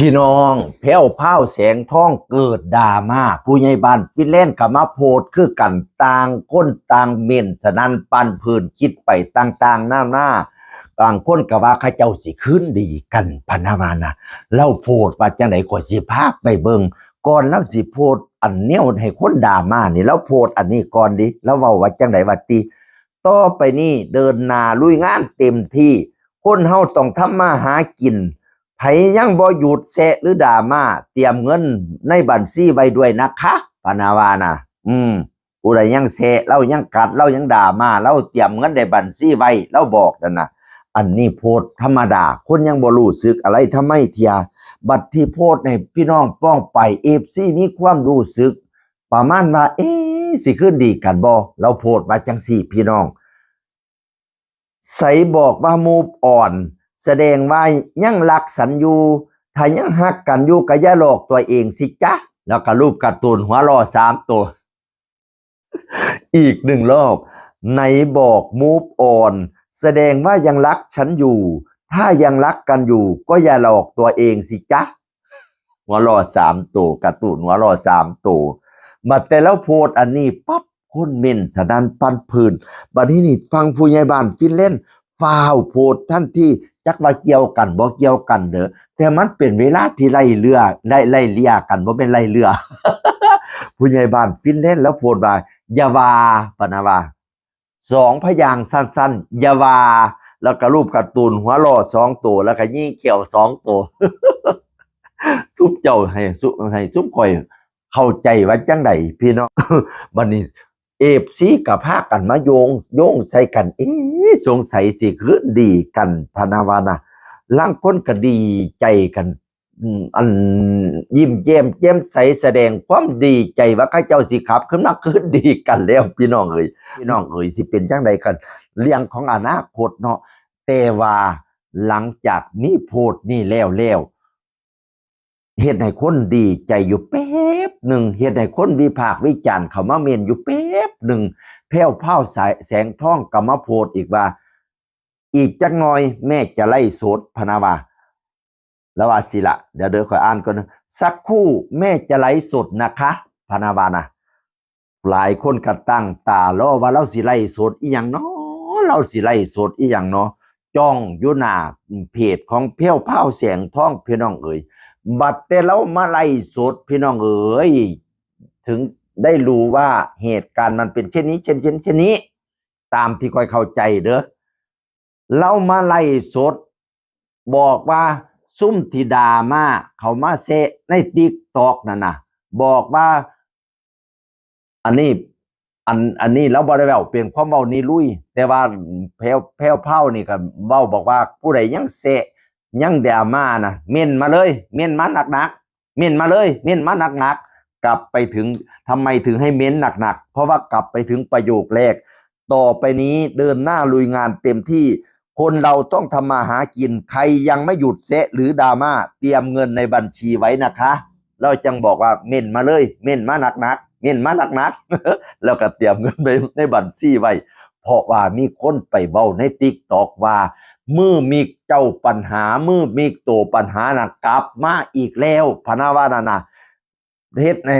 พี่น้องแพ้วเผาแสงท้องเกิดดราม่าผู้ใหญ่บ้านฟินแลนด์กับมาโพดคือกันต่างคนต่างเม่นสนันปันพื้นคิดไปต่างๆหน้าหน้าต่างคนกับว่าข้าเจ้าสิขึ้นดีกันพนาวานะเล่าโพดว่าจังไดก็สิภาพไปเบิงก่อนแล้วสิโพดอันเนี้ยให้คนด่ามานี่แล้วโพดอันนี้ก่อนดิแล้วเว้าว่าจังไดว่าติต่อไปนี่เดินนาลุยงานเต็มที่คนเฮาต้องทำมาหากิน ไผยังบ่หยุดแซะหรือด่ามาเตรียมเงินในบัญชีไว้ด้วยนะคะปานาวานะอืมผู้ใดยังแซะเรายังกัดเรายังด่ามาเราเตรียมเงินในบัญชีไว้เราบอกนั่นนะอันนี้โพดธรรมดา คนยังบ่รู้สึกอะไรทำไมเทีย บัตรที่โพดให้พี่น้องป้องไปเอฟซีมีความรู้สึก ประมาณว่าเอ๊สิขึ้นดีกันบ่เราโพดมาจังสี่พี่น้อง ใสบอกว่ามูฟอ่อน แสดงว่ายังรักสันอยู่ถ้ายังหักกันอยู่ก็อย่าหลอกตัวเองสิจ๊ะแล้วก็รูปการ์ตูนหัวรอสามตัว อีกหนึ่งรอบไหนบอกมูฟออนแสดงว่ายังรักฉันอยู่ ถ้ายังรักกันอยู่ ก็อย่าหลอกตัวเองสิจ๊ะหัวรอสามตัวการ์ตูนหัวรอสามตัวมาแต่แล้วโพสอันนี้ปั๊บคนเม่นสนันปันพื้นบัดนี้นี่ฟังผู้ใหญ่บ้านฟินเล่นฟาวโพดท่านที่ จักว่าเกี่ยวกันบ่เกี่ยวกันเด้อแต่มันเป็นเวลาที่ไล่เรือไล่ไล่เลียกันบ่เป็นไล่เรือ ผู้ใหญ่บ้านฟินแลนด์แล้วโพดว่าอย่าว่าปนะว่าสองพยางสั้นๆอย่าว่าแล้วก็รูปการ์ตูนหัวล้อสองตัวแล้วก็ยิ่เขียวสองตัวซุปเจ้าให้ซุปให้ซุปข่อยเข้าใจว่าจังไดพี่น้องบัดนี้ เอฟซีกับพาคกันมาโยง โยงใส่กัน เอ๊สงสัยสิคือดีกันพนาวานะล่างคนก็ดีใจกัน อันยิ้มแย้มแจ่มใสแสดงความดีใจว่าข้าเจ้าสิขับขึ้นมาคือดีกันแล้วพี่น้องเอ๋ยพี่น้องเอ๋ยสิเป็นจังใดกัน เรื่องของอนาคตเนาะแต่ว่าหลังจากนี้โพดนี่แล้วแล้ว เฮ็ดให้คนดีใจอยู่แป๊บหนึ่งเฮ็ดให้คนวิพากวิจารณ์เขามาเมนอยู่แป๊บหนึ่งแพ้วเผาสายแสงทองก็มาโพดอีกว่า อีกจักหน่อยแม่จะไล่โสดพนาวาแล้วว่าสิละเดี๋ยวเดี๋ยวขอยอ่านก่อนนะสักคู่แม่จะไล่สดนะคะพนาวานะหลายคนก็ตั้งตารอว่าเราสิไล่สดอีหยังเนาะเราสิไล่สดอีหยังเนาะจ้องยู่หน้าเพจของเพี้ยวเผาแสงทองเพี่น้องเอ๋ย บัดแต่เรามาไล่สดพี่น้องเอ๋ยถึงได้รู้ว่าเหตุการณ์มันเป็นเช่นนี้เช่นเช่นเช่นนี้ ตามที่คอยเข้าใจเด้อเรามาไล่สด บอกว่าซุ่มธิดามาเขามาเซะในติ๊กตอกนั่นนะบอกว่า อันนี้ อันอันนี้เราบ่ได้เว้าเป็นความเว้านี้ลุย แต่ว่าแพ้วแพ้วเผานี่ก็เว้าบอกว่าผู้ใดยังเซะ ยังเดาม่านะเม่นมาเลย เม่นมาหนักหนักๆเม่นมาเลย เม่นมาหนักหนักๆกลับไปถึงทำไมถึงให้เม้นหนักหนักๆเพราะว่ากลับไปถึงประโยคแรก ต่อไปนี้เดินหน้าลุยงานเต็มที่ คนเราต้องทำมาหากิน ใครยังไม่หยุดเซะหรือดราม่าเตรียมเงินในบัญชีไว้นะคะ เราจังบอกว่าเม่นมาเลย เม่นมาหนักหนักๆเม่นมาหนักหนักๆแล้วก็เตรียมเงินไปในบัญชีไว้เพราะว่ามีคนไปเว้าในติ๊กตอกว่า มือมีเจ้าปัญหา มือมีโตวปัญหานะกลับมาอีกแล้วพนาวานานะเฮ็ดใน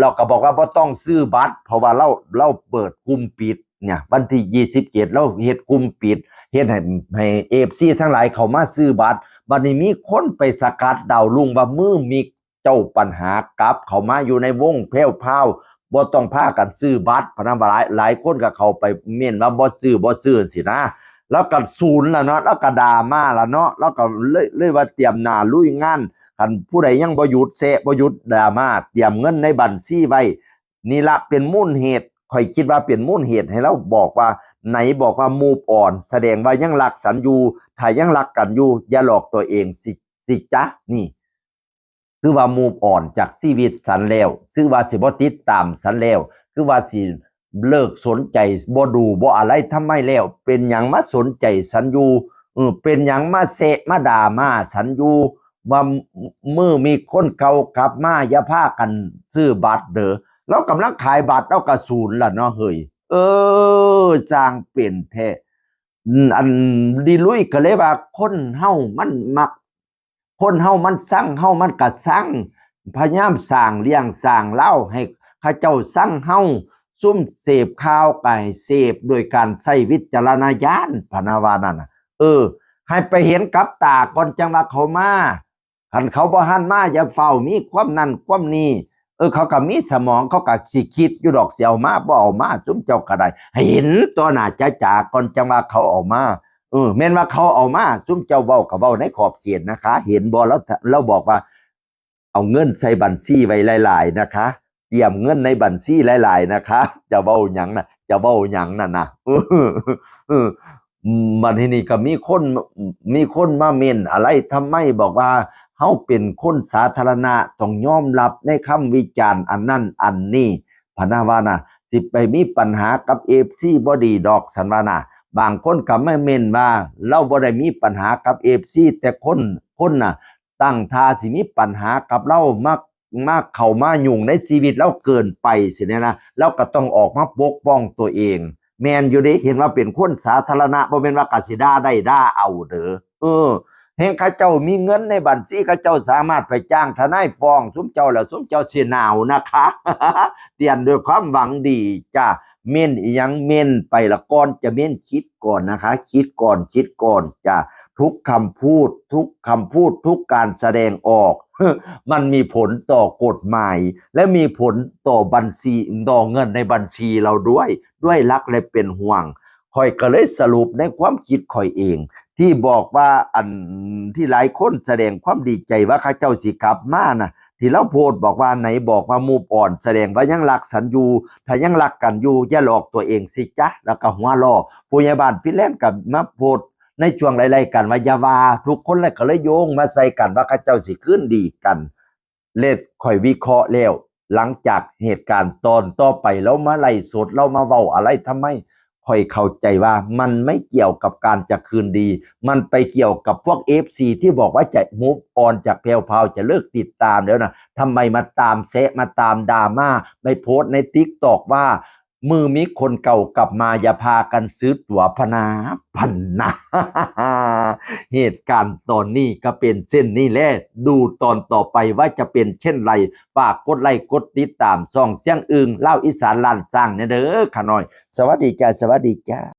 เราก็บอกว่าบ่ต้องซื้อบัตร เพราะว่าเราเราเปิดกลุ่มปิดเนี่ยวันที่ยี่สิบเจ็ดเราเฮ็ดกลุ่มปิดเฮ็ดให้ให้เอฟซีทั้งหลายเขามาซื้อบัตรบัดนี้มีคนไปสกัดดาวลุงว่ามือมีเจ้าปัญหากลับ เขามาอยู่ในวงแพ้วพาวบ่ต้องพากันซื้อบัตรพนันว่าหลายหลายคนก็เข้าไปเม่นว่าบ่ซื้อบ่ซื้อสินะ แล้วก็ศูนย์ละเนาะแล้วก็ดรามาละเนาะแล้วก็เลยเลยว่าเตรียมหน้าลุยงานคันผู้ใดยังบ่หยุดเซะบ่หยุดดราม่าเตรียมเงินในบัญชีไว้นี่ละเป็นมูลเหตุข่อยคิดว่าเป็นมูลเหตุให้เราบอกว่าไหนบอกว่ามูฟอ่อน แสดงว่ายังรักสันอยู่ถ้ายังรักกันอยู่อย่าหลอกตัวเองสิสิจ๊ะนี่ คือว่ามูฟอ่อนจากชีวิตสันแล้วซึ่งว่าสิบ่ติดตามสันแล้ว คือว่าสิ เลิกสนใจบ่ดูบ่อะไรทำไมแล้ว เป็นหยังมาสนใจสันยูเออเป็นหยังมาเสะมาด่ามาสันยูว่ามือมีคนเก่ากลับมาอย่าพากันซื้อบัตรเด้อเรากำลังขายบัตรเรากระสูนล่ะเนาะเฮ้ยเออสร้างเป็นแท้อันดีลุยก็เลยว่าคนเฮามันมัก คนเฮามันสั่งเฮามันก็สั่งพยายามสร้างเลี้ยงสร้างเล่าให้ข้าเจ้าสั่งเฮา ซุ่มเสพข่าวไก่เสพโดยการใช้วิจารณญาณพนาวานั่นเออ ให้ไปเห็นกับตาก่อนจังว่าเขามาคันเขาบ่หันมาอย่าเฝ้ามีความนั่นความนี้เออ เขาก็มีสมองเขาก็สิคิดอยู่ดอกเสียวมาบ่เอามาจุ้มเจ้าก็ได้ให้เห็นตัวหน้าจ้าจ๋าก่อนจังว่าเขาเออกมาเออแม่นว่าเขาเอามาซุ่มเจ้าเว้าก็เว้าในขอบเขตนะคะ เห็นบ่แล้วเราบอกว่า เอาเงินใส่บัญชีไว้หลาย ๆ นะคะ เตรียมเงินในบัญชีหลาย ๆ นะคะจะเว้าหยังน่ะจะเว้าหยังน่ะนะมันที่นี่ก็มีคนมีคนมาเม่นอะไรทำไมบอกว่าเฮาเป็นคนสาธารณะต้องยอมรับในคำวิจารณ์อันนั้นอันนี้พนาวานะสิไปมีปัญหากับ FC บ่ดีดอกสันวานะบางคนก็ไม่เม่นว่าเราบ่ได้มีปัญหากับเอฟซีแต่คนคนน่ะ ตั้งทาสิมีปัญหากับเรามาก มากเข้ามายุ่งในชีวิตเราเกินไปสิเนี่ยนะเราก็ต้องออกมาปกป้องตัวเอง แมนอยู่ด้เห็นว่าเป็นคนสาธารณะบ่แม่นว่ากสิด่าได้ด่าเอาเด้อเออแห่งข้าเจ้ามีเงินในบัญชีข้าเจ้าสามารถไปจ้างทนายฟ้องซุ้มเจ้าแล้วซุ้มเจ้าเสียหนาวนะคะเตียนด้วยความหวังดีจ้าเม่นยังเม่นไปละก่อนจะเม่นคิดก่อนนะคะ คิดก่อนคิดก่อนจ้ะ ทุกคำพูด ทุกคำพูด ทุกการแสดงออก มันมีผลต่อกฎหมาย และมีผลต่อบัญชีต่อเงินในบัญชีเราด้วย ด้วยรักและเป็นห่วงคอยก็เลยสรุปในความคิดคอยเอง ที่บอกว่าอันที่หลายคนแสดงความดีใจว่าข้าเจ้าสิกลับมานะที่เราโพดบอกว่าไหนบอกว่ามูฟอ่อน แสดงว่ายังรักสันอยู่ถ้ายังรักกันอยู่อย่าหลอกตัวเองสิจ๊ะแล้วก็หัวล้อผู้ใหญ่บ้านฟิแลนด์กับมาโพด ในช่วงไล่ๆกันวายาวาทุกคนเลยก็เลยโยงมาใส่กันว่าข้าเจ้าสิขึ้นดีกัน เล็ดข่อยวิเคราะห์แล้วหลังจากเหตุการณ์ตอนต่อไปแล้วมาไล่สดเรามาเว้าอะไรทำไมข่อยเข้าใจว่ามันไม่เกี่ยวกับการจะคืนดี มันไปเกี่ยวกับพวก FC ที่บอกว่าจะมูฟออนจากเพลวพาวจะเลิกติดตามแล้วนะทำไมมาตามแซะมาตามดราม่าไปโพสต์ในทิกตอกว่า มือมิคนเก่ากลับมาอย่าพากันซื้อตั๋วพนาพันนาเหตุการณ์ตอนนี้ก็เป็นเส้นนี้แหละดูตอนต่อไปว่าจะเป็นเช่นไรฝากกดไลค์กดติดตามส่องเสียงอึงเล่าอีสานลานสร้างเนี่ยเด้อขน่อย สวัสดีจ้าสวัสดีจ้า